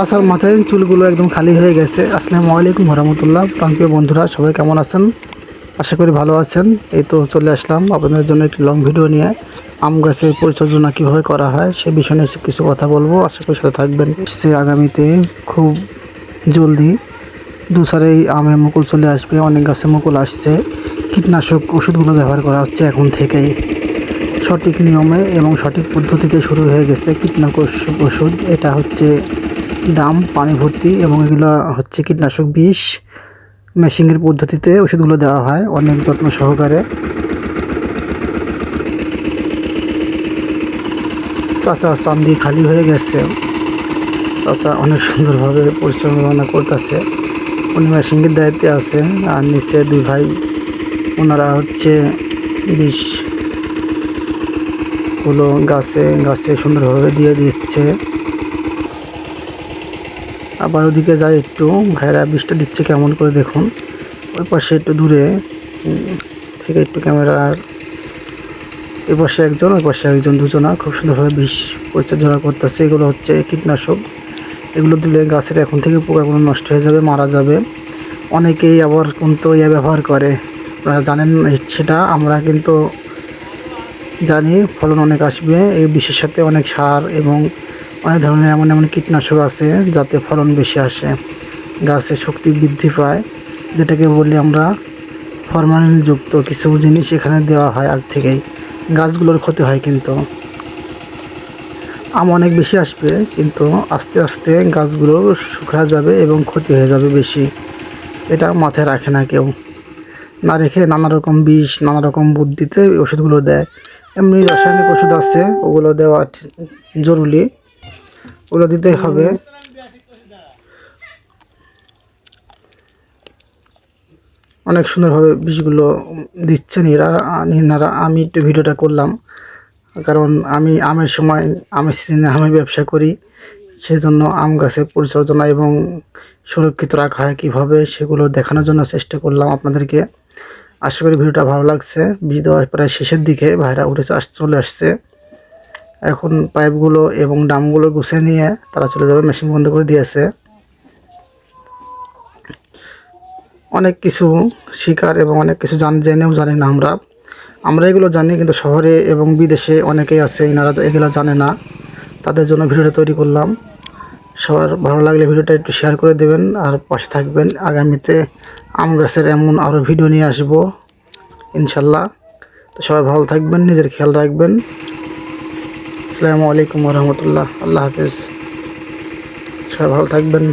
চাষার মাথায় চুলগুলো একদম খালি হয়ে গেছে। আসসালামু আলাইকুম রহমতুল্লাহ প্রান্তীয় বন্ধুরা, সবাই কেমন আছেন? আশা করি ভালো আছেন। এই তো চলে আসলাম আপনাদের জন্য একটি লং ভিডিও নিয়ে। আম গাছের পরিচর্যা কীভাবে করা হয়, সে বিষয়ে কিছু কথা বলব। আশা করি সাথে থাকবেন। সে আগামীতে খুব জলদি দুসারেই আমে মুকুল চলে আসবে। অনেক গাছে মুকুল আসছে। কীটনাশক ওষুধগুলো ব্যবহার করা হচ্ছে এখন থেকেই। সঠিক নিয়মে এবং সঠিক পদ্ধতিতে শুরু হয়ে গেছে কীটনাশক ওষুধ। এটা হচ্ছে ডাম, পানি ভর্তি এবং এগুলো হচ্ছে কীটনাশক বিষ। মেশিনের পদ্ধতিতে ওষুধগুলো দেওয়া হয় অনেক যত্ন সহকারে। চাচা চান্দি খালি হয়ে গেছে। চাচা অনেক সুন্দরভাবে পরিচালনা করতেছে। উনি মেশিনের দায়িত্বে আছে আর নিচে দুই ভাই, ওনারা হচ্ছে বিষ গাছে গাছে সুন্দরভাবে দিয়ে দিচ্ছে। আবার ওদিকে যাই একটু, ভাইরা বৃষ্টি দিচ্ছে কেমন করে দেখুন। ওই পাশে একটু দূরে থেকে একটু ক্যামেরার এ পাশে একজন, ওই পাশে একজন দুজনা, খুব সুন্দরভাবে বিষ পরিচর্যা করতেছে। এগুলো হচ্ছে কীটনাশক। এগুলো দিলে গাছের এখন থেকে পোকাগুলো নষ্ট হয়ে যাবে, মারা যাবে। অনেকেই আবার কিন্তু ইয়ে ব্যবহার করে। আপনারা জানেন সেটা, আমরা কিন্তু জানি ফলন অনেক আসবে, এই বিষের সাথে অনেক সার এবং অনেক ধরনের এমন এমন কীটনাশক আছে যাতে ফলন বেশি আসে, গাছে শক্তি বৃদ্ধি পায়। যেটাকে বলি আমরা ফরমালিনযুক্ত কিছু জিনিস এখানে দেওয়া হয় আগ থেকেই। গাছগুলোর ক্ষতি হয় কিন্তু। আম অনেক বেশি আসবে, কিন্তু আস্তে আস্তে গাছগুলো শুকা যাবে এবং ক্ষতি হয়ে যাবে বেশি। এটা মাথায় রাখে না কেউ। না রেখে নানা রকম বিষ, নানা রকম বুদ্ধিতে ওষুধগুলো দেয়। এমনি রাসায়নিক ওষুধ আছে, ওগুলো দেওয়া জরুরি। ওগুলো দিতেই হবে। অনেক সুন্দরভাবে বিষগুলো দিচ্ছেন এরা এনারা আমি একটু ভিডিওটা করলাম, কারণ আমি আমের সময়, আমের সিজনে আমের ব্যবসা করি, সেজন্য আম গাছের পরিচর্যা এবং সুরক্ষিত রাখা হয় কীভাবে সেগুলো দেখানোর জন্য চেষ্টা করলাম আপনাদেরকে। আশা করি ভিডিওটা ভালো লাগছে। ভিডিও প্রায় শেষের দিকে ভাইরা উঠে চলে আসছে। এখন পাইপগুলো এবং ডামগুলো গুছিয়ে নিয়ে তারা চলে যাবে, মেশিন বন্ধ করে দিয়েছে অনেক কিছু শিকার এবং অনেক কিছু জান, জেনেও জানি না আমরা। আমরা এগুলো জানি কিন্তু শহরে এবং বিদেশে অনেকেই আছে, এনারা এগুলো জানে না। তাদের জন্য ভিডিওটা তৈরি করলাম। সবার ভালো লাগলে ভিডিওটা একটু শেয়ার করে দেবেন আর পাশে থাকবেন। আগামীতে আম গাছের এমন আরও ভিডিও নিয়ে আসব, ইনশাল্লাহ। তো সবাই ভালো থাকবেন, নিজের খেয়াল রাখবেন। আসসালামু আলাইকুম রহমতুল্লাহ। আল্লাহ হাফিজ। সবাই ভালো থাকবেন।